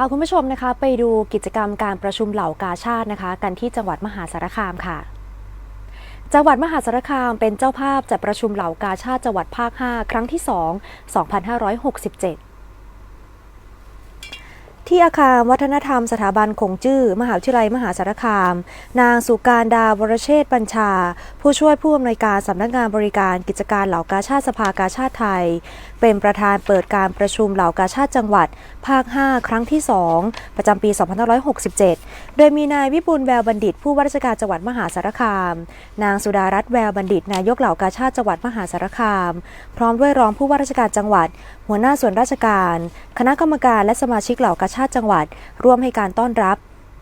าคุณผู้ชมนะคะไปดูกิจกรรมการประชุมเหล่ากาชาตินะคะ กันที่จังหวัดมหาสารคามค่ะ จังหวัดมหาสารคามเป็นเจ้าภาพจัดประชุมเหล่ากาชาติจังหวัดภาค 5 ครั้งที่ 2 2567 ที่อาคารวัฒนธรรมสถาบันคงจื้อ มหาวิทยาลัยมหาสารคาม นางสุการดาวรเชษฐ์บัญชา ผู้ช่วยผู้อำนวยการสำนักงานบริการกิจการเหล่ากาชาติสภากาชาติไทย เป็นประธานเปิดการประชุมเหล่ากาชาติจังหวัด ภาค 5 ครั้งที่ 2 ประจำปี 2567 โดยมีนายวิบูลแววบัณฑิต ผู้ว่าราชการจังหวัดมหาสารคาม นางสุดารัตน์แววบัณฑิต นายกเหล่ากาชาติจังหวัดมหาสารคาม พร้อมด้วยรองผู้ว่าราชการจังหวัด หัวหน้าส่วนราชการ คณะกรรมการและสมาชิกเหล่ากาชาติจังหวัด ร่วมให้การต้อนรับ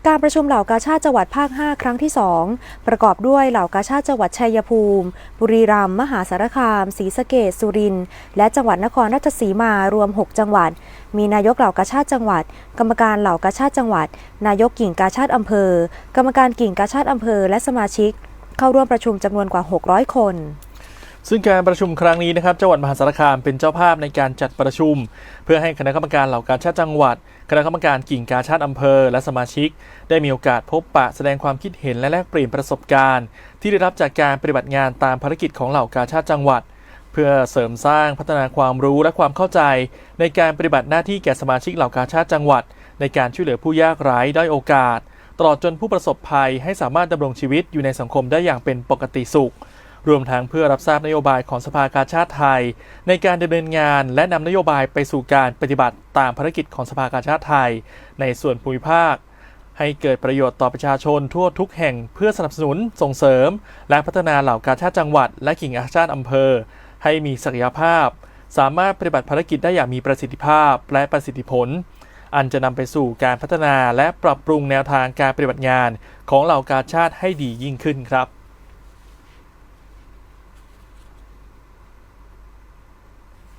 การประชุมเหล่ากาชาติจังหวัดภาค 5 ครั้งที่ 2 ประกอบด้วยเหล่ากาชาติจังหวัดชัยภูมิ บุรีรัมย์มหาสารคามศรีสะเกษสุรินทร์และจังหวัดนครราชสีมารวม 6 จังหวัด มีนายกเหล่ากาชาติจังหวัด กรรมการเหล่ากาชาติจังหวัด นายกกิ่งกาชาติอำเภอ กรรมการกิ่งกาชาติอำเภอ และสมาชิก เข้าร่วมประชุมจำนวนกว่า 600 คน ซึ่งการประชุมครั้งนี้นะครับจังหวัดมหาสารคามเป็นเจ้าภาพในการจัดประชุม เพื่อให้คณะกรรมการเหล่ากาชาติจังหวัด คณะกรรมการกิ่งกาชาติอำเภอ และสมาชิก ได้มีโอกาสพบปะแสดงความคิดเห็นและแลกเปลี่ยนประสบการณ์ ที่ได้รับจากการปฏิบัติงานตามภารกิจของเหล่ากาชาติจังหวัด เพื่อเสริมสร้างพัฒนาความรู้และความเข้าใจ ในการปฏิบัติหน้าที่แก่สมาชิกเหล่ากาชาติจังหวัด ในการช่วยเหลือผู้ยากไร้ด้อยโอกาสตลอดจนผู้ประสบภัยให้สามารถดำรงชีวิตอยู่ในสังคมได้อย่างเป็นปกติสุข รวมทั้งเพื่อรับทราบนโยบายของสภากาชาติไทย ในการดำเนินงานและนำนโยบายไปสู่การปฏิบัติตามภารกิจของสภากาชาติไทย ในส่วนภูมิภาค ให้เกิดประโยชน์ต่อประชาชนทั่วทุกแห่งเพื่อสนับสนุนส่งเสริม และพัฒนาเหล่ากาชาติจังหวัด และกิ่งอาชาติอำเภอ ให้มีศักยภาพ สามารถปฏิบัติภารกิจได้อย่างมีประสิทธิภาพและประสิทธิผลอันจะนำไปสู่การพัฒนาและปรับปรุงแนวทางการปฏิบัติงานของเหล่ากาชาติให้ดียิ่งขึ้นครับ